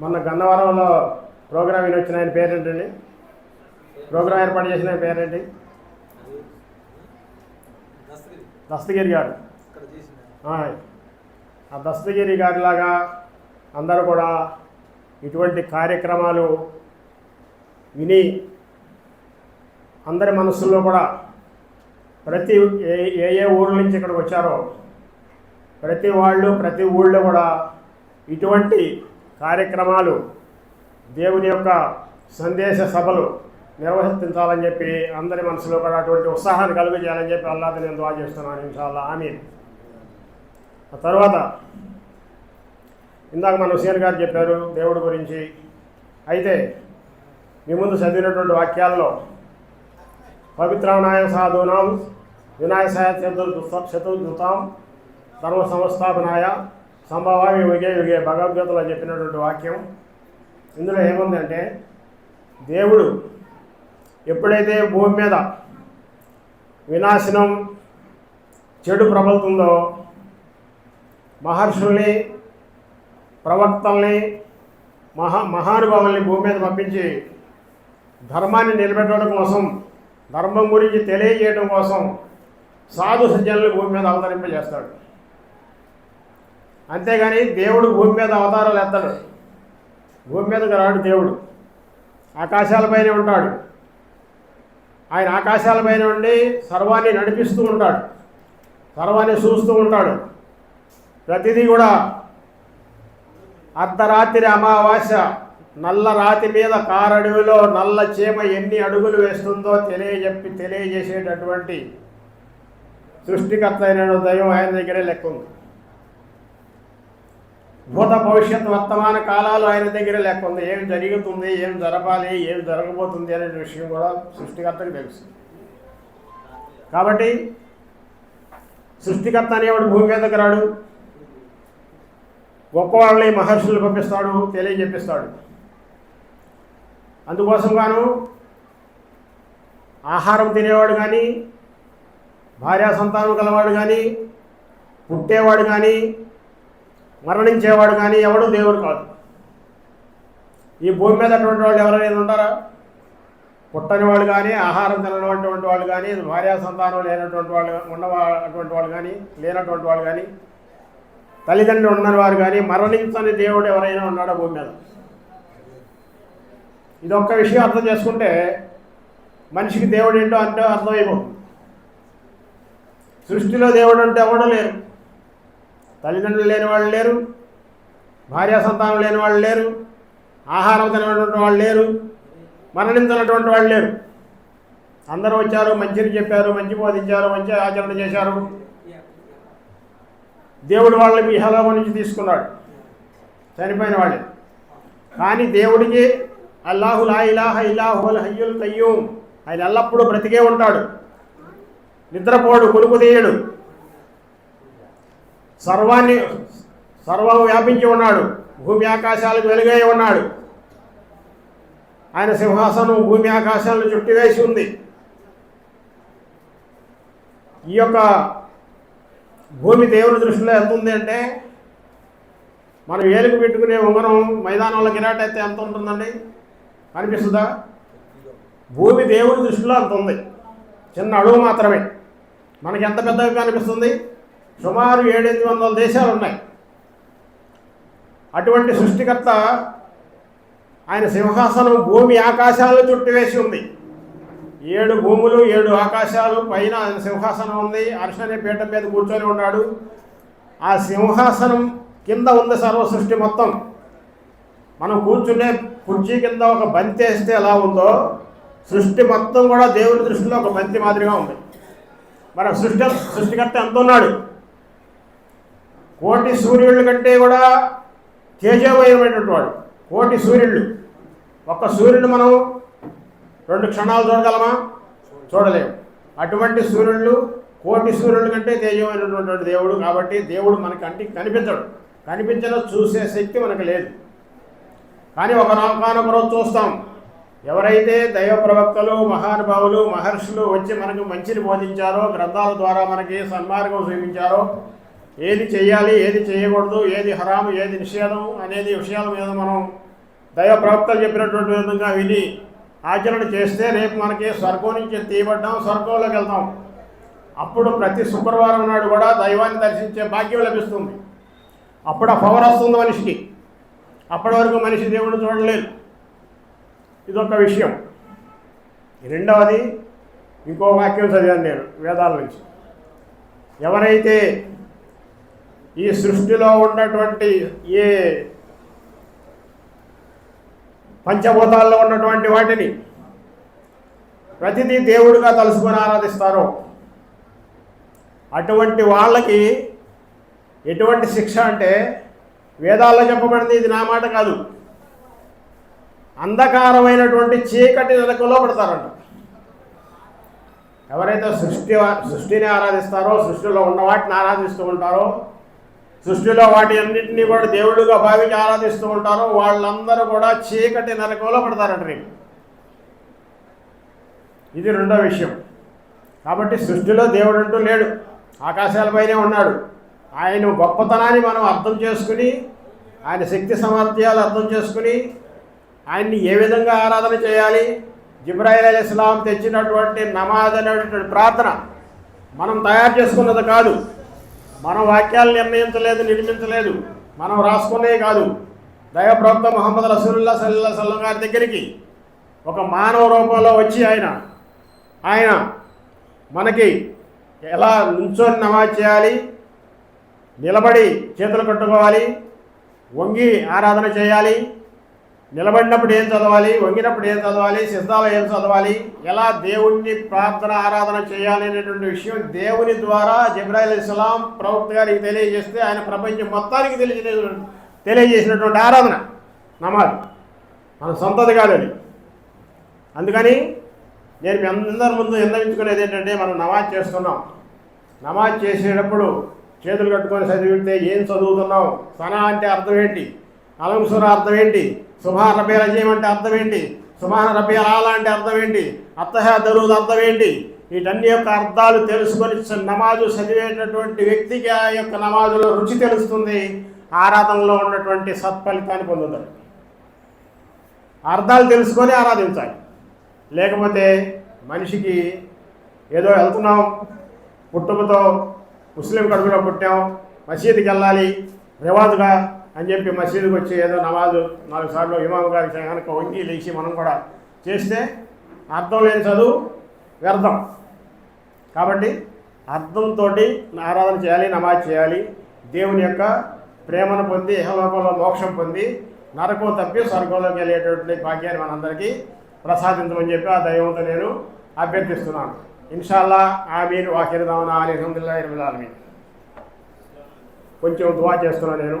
మొన్న గన్నవరంలో ప్రోగ్రామ్ విని వచ్చిన ఆయన పేరేంటండి? ప్రోగ్రామ్ ఏర్పాటు చేసిన ఆయన పేరేంటి? దస్తగిరి గారు. ఆ దస్తగిరి గారిలాగా అందరూ కూడా ఇటువంటి కార్యక్రమాలు విని అందరి మనసుల్లో కూడా ప్రతి ఏ ఏ ఏ ఊరు నుంచి ఇక్కడికి వచ్చారో ప్రతి వాళ్ళు ప్రతి ఊళ్ళో కూడా ఇటువంటి కార్యక్రమాలు దేవుని యొక్క సందేశ సభలు నిర్వహించాలని చెప్పి అందరి మనసులో కూడా అటువంటి ఉత్సాహాన్ని కలుగజేయాలని చెప్పి అల్లాది నేను దువా చేస్తున్నాను ఇన్షాల్లా ఆమె ఆ తర్వాత ఇందాక మన హుసేన్ గారు చెప్పారు దేవుడి గురించి. అయితే మీ ముందు చదివినటువంటి వాక్యాల్లో పవిత్రానాయ సాధూనాం వినాయసాయ చతుర్ చతుర్దుతాం ధర్మ సంస్థాపనాయ సంభవామి యుగే యుగే భగవద్గీతలో చెప్పినటువంటి వాక్యం. ఇందులో ఏముందంటే దేవుడు ఎప్పుడైతే భూమి మీద వినాశనం చెడు ప్రబలుతుందో మహర్షుల్ని ప్రవక్తల్ని మహా మహానుభావుల్ని భూమి మీద పంపించి ధర్మాన్ని నిలబెట్టడం కోసం ధర్మం గురించి తెలియజేయడం కోసం సాధు సజ్జనులు భూమి మీద అవతరింపజేస్తాడు. అంతేగాని దేవుడు భూమి మీద అవతారాలు ఎత్తడు. భూమి మీదకి రాడు దేవుడు. ఆకాశాలపైనే ఉంటాడు. ఆయన ఆకాశాలపైన ఉండి సర్వాన్ని నడిపిస్తూ ఉంటాడు. సర్వాన్ని చూస్తూ ఉంటాడు. ప్రతిదీ కూడా అర్ధరాత్రి అమావాస్య నల్ల రాతి మీద కారడవిలో నల్ల చీమ ఎన్ని అడుగులు వేస్తుందో తెలియజెప్పి తెలియజేసేటటువంటి సృష్టికర్త అయిన దైవం ఆయన దగ్గరే లెక్క ఉంది భూత భవిష్యత్ వర్తమాన కాలాలు ఆయన దగ్గర లేకుండా ఏం జరుగుతుంది ఏం జరపాలి ఏం జరగబోతుంది అనే విషయం కూడా సృష్టికర్తకు తెలుసు. కాబట్టి సృష్టికర్త అనేవాడు భూమి మీదకి రాడు. గొప్పవాళ్ళని మహర్షులు పంపిస్తాడు తెలియజెప్పిస్తాడు అందుకోసం గాను ఆహారం తినేవాడు కానీ భార్యా సంతానం గలవాడు కానీ పుట్టేవాడు కానీ మరణించేవాడు కానీ ఎవడు దేవుడు కాదు. ఈ భూమి మీద అటువంటి వాళ్ళు ఎవరైనా ఉంటారా పుట్టని వాళ్ళు కానీ ఆహారం తినటువంటి వాళ్ళు కానీ భార్యా సంతానం లేనటువంటి వాళ్ళు ఉన్నటువంటి వాళ్ళు కానీ లేనటువంటి వాళ్ళు కానీ తల్లిదండ్రులు ఉన్నవారు వారు కానీ మరణించని దేవుడు ఎవరైనా ఉన్నాడో భూమి మీద? ఇది ఒక్క విషయం అర్థం చేసుకుంటే మనిషికి దేవుడు ఏంటో అంటే అర్థమైపోతుంది. సృష్టిలో దేవుడు అంటే ఎవడో లేరు. తల్లిదండ్రులు లేని వాళ్ళు లేరు భార్యా సంతానం లేని వాళ్ళు లేరు ఆహారం తినటువంటి వాళ్ళు లేరు మరణించినటువంటి వాళ్ళు లేరు. అందరూ వచ్చారు మంచిని చెప్పారు మంచి బోధించారు మంచి ఆచరణ చేశారు. దేవుడు వాళ్ళని మీ నుంచి తీసుకున్నాడు. చనిపోయిన వాళ్ళే. కానీ దేవుడికి అల్లాహు లా ఇలాహ ఇలాహుల్ హయ్యుల్ కయ్యూమ్ ఆయన ఎల్లప్పుడూ బ్రతికే ఉంటాడు. నిద్రపోడు కొలుపు తీయడు సర్వాన్ని సర్వం వ్యాపించి ఉన్నాడు. భూమి ఆకాశాలకు వెలుగై ఉన్నాడు. ఆయన సింహాసనం భూమి ఆకాశాలను చుట్టివేసి ఉంది. ఈ యొక్క భూమి దేవుని దృష్టిలో ఎంత ఉంది అంటే మనం ఏలుగు పెట్టుకునే ఉంగరం మైదానంలో గిరాట అయితే ఎంత ఉంటుందండి? అనిపిస్తుందా భూమి దేవుని దృష్టిలో అంత ఉంది. చిన్న అడుగు మాత్రమే. మనకి ఎంత పెద్దగా కనిపిస్తుంది సుమారు ఏడెనిమిది వందల దేశాలు ఉన్నాయి. అటువంటి సృష్టికర్త ఆయన సింహాసనం భూమి ఆకాశాలు చుట్టివేసి ఉంది. ఏడు భూములు ఏడు ఆకాశాలు పైన ఆయన సింహాసనం ఉంది. అర్షనే పీఠం మీద కూర్చొని ఉన్నాడు. ఆ సింహాసనం కింద ఉంది సర్వ సృష్టి మొత్తం. మనం కూర్చునే కుర్చీ కింద ఒక బంతి వేస్తే ఎలా ఉందో సృష్టి మొత్తం కూడా దేవుని దృష్టిలో ఒక బంతి మాదిరిగా ఉంది. మరి సృష్టి సృష్టికర్త ఎంత ఉన్నాడు? కోటి సూర్యుళ్ళ కంటే కూడా తేజోమయమైనటువంటి వాడు. కోటి సూర్యుళ్ళు. ఒక్క సూర్యుడు మనం రెండు క్షణాలు చూడగలమా? చూడలేము అటువంటి సూర్యుళ్ళు కోటి సూర్యుల కంటే తేజమైనటువంటి దేవుడు కాబట్టి దేవుడు మన కంటికి కనిపించడు. కనిపించిన చూసే శక్తి మనకు లేదు. కానీ ఒక నౌకానొక రోజు చూస్తాం. ఎవరైతే దైవ ప్రవక్తలు మహానుభావులు మహర్షులు వచ్చి మనకు మంచిని బోధించారో గ్రంథాల ద్వారా మనకి సన్మార్గం చూపించారో ఏది చేయాలి ఏది చేయకూడదు ఏది హరాము ఏది నిషేధం అనేది విషయాల మీద మనం దైవ ప్రవక్తలు చెప్పినటువంటి విధంగా విని ఆచరణ చేస్తే రేపు మనకి స్వర్గం నుంచి తీయబడ్డాం స్వర్గంలోకి వెళ్తాం. అప్పుడు ప్రతి శుక్రవారం నాడు కూడా దైవాన్ని దర్శించే భాగ్యం లభిస్తుంది. అప్పుడు ఆ పవర్ వస్తుంది మనిషికి. అప్పటి వరకు మనిషి దేవుడిని చూడలేదు. ఇదొక విషయం. రెండవది ఇంకో వాక్యం చదివాను నేను వేదాల నుంచి. ఎవరైతే ఈ సృష్టిలో ఉన్నటువంటి ఏ పంచభూతాల్లో ఉన్నటువంటి వాటిని ప్రతిదీ దేవుడిగా తలుసుకొని ఆరాధిస్తారో అటువంటి వాళ్ళకి ఎటువంటి శిక్ష అంటే వేదాల్లో చెప్పబడింది ఇది నా మాట కాదు. అంధకారమైనటువంటి చీకటి నరకంలో పడతారంట. ఎవరైతే సృష్టి సృష్టిని ఆరాధిస్తారో సృష్టిలో ఉన్న వాటిని ఆరాధిస్తూ ఉంటారో సృష్టిలో వాటి అన్నింటినీ కూడా దేవుళ్ళుగా భావించి ఆరాధిస్తూ ఉంటారు. వాళ్ళందరూ కూడా చీకటి నరకంలో పడతారంట రేపు ఇది రెండో విషయం. కాబట్టి సృష్టిలో దేవుడు అంటూ లేడు. ఆకాశాలపైనే ఉన్నాడు. ఆయన గొప్పతనాన్ని మనం అర్థం చేసుకుని ఆయన శక్తి సామర్థ్యాలు అర్థం చేసుకుని ఆయన్ని ఏ విధంగా ఆరాధన చేయాలి? జిబ్రాయిల్ అలీ ఇస్లాం తెచ్చినటువంటి నమాజ్ అనేటువంటి ప్రార్థన మనం తయారు చేసుకున్నది కాదు. మనం వాక్యాలు నిర్ణయించలేదు నిర్మించలేదు. మనం రాసుకునే కాదు. దైవప్రవక్త మొహమ్మద్ రసూల్లా సల్లా సల్లం గారి దగ్గరికి ఒక మానవ రూపంలో వచ్చి ఆయన ఆయన మనకి ఎలా నుంచొని నమాజ్ చేయాలి నిలబడి చేతులు కట్టుకోవాలి వంగి ఆరాధన చేయాలి నిలబడినప్పుడు ఏం చదవాలి? వంగినప్పుడు ఏం చదవాలి? సిద్ధాలు ఏం చదవాలి? ఎలా దేవుణ్ణి ప్రార్థన ఆరాధన చేయాలి అనేటువంటి విషయం దేవుని ద్వారా జబ్రాయిల్ ఇస్లాం ప్రవక్త గారికి తెలియజేస్తే ఆయన ప్రపంచం మొత్తానికి తెలియజే తెలియజేసినటువంటి ఆరాధన నమాజ్. మన సొంతది కాదు అది. అందుకని నేను మీ అందరి ముందు నిర్ణయించుకునేది ఏంటంటే మనం నమాజ్ చేస్తున్నాం. నమాజ్ చేసేటప్పుడు చేతులు కట్టుకొని చదివితే ఏం చదువుతున్నాం సనా అంటే అర్థం ఏంటి? అలంసుర అర్థం ఏంటి? సుభాన రబీ రజీం అంటే అర్థం ఏంటి? సుభాన రబీ అలా అంటే అర్థం ఏంటి? అత్తహా దరువుది అర్థం ఏంటి? వీటన్ని యొక్క అర్థాలు తెలుసుకొని నమాజు చదివేటటువంటి వ్యక్తికి ఆ యొక్క నమాజులో రుచి తెలుస్తుంది. ఆరాధనలో ఉన్నటువంటి సత్ఫలితాన్ని పొందుతాడు. అర్థాలు తెలుసుకొని ఆరాధించాలి. లేకపోతే మనిషికి ఏదో వెళ్తున్నాం పుట్టుకతో ముస్లిం కడుపులో పుట్టాం మసీదుకి వెళ్ళాలి రివాజుగా అని చెప్పి మసీదుకి వచ్చి ఏదో నమాజు నాలుగు సార్లు ఇమాం గారి కనుక వంగి లేచి మనం కూడా చేస్తే అర్థం లేని చదువు వ్యర్థం. కాబట్టి అర్థంతో ఆరాధన చేయాలి నమాజ్ చేయాలి. దేవుని యొక్క ప్రేమను పొంది ఇహలోకంలో మోక్షం పొంది నరకం తప్పి స్వర్గంలోకి వెళ్ళేటటువంటి భాగ్యాన్ని మనందరికీ ప్రసాదించమని చెప్పి ఆ దైవంతో నేను అభ్యర్థిస్తున్నాను. ఇన్షాల్లా ఆమీన్ వాకిరదామన అలీ అహమ్దుల్లా ఇరవై కొంచెం దువా చేస్తున్నాను నేను.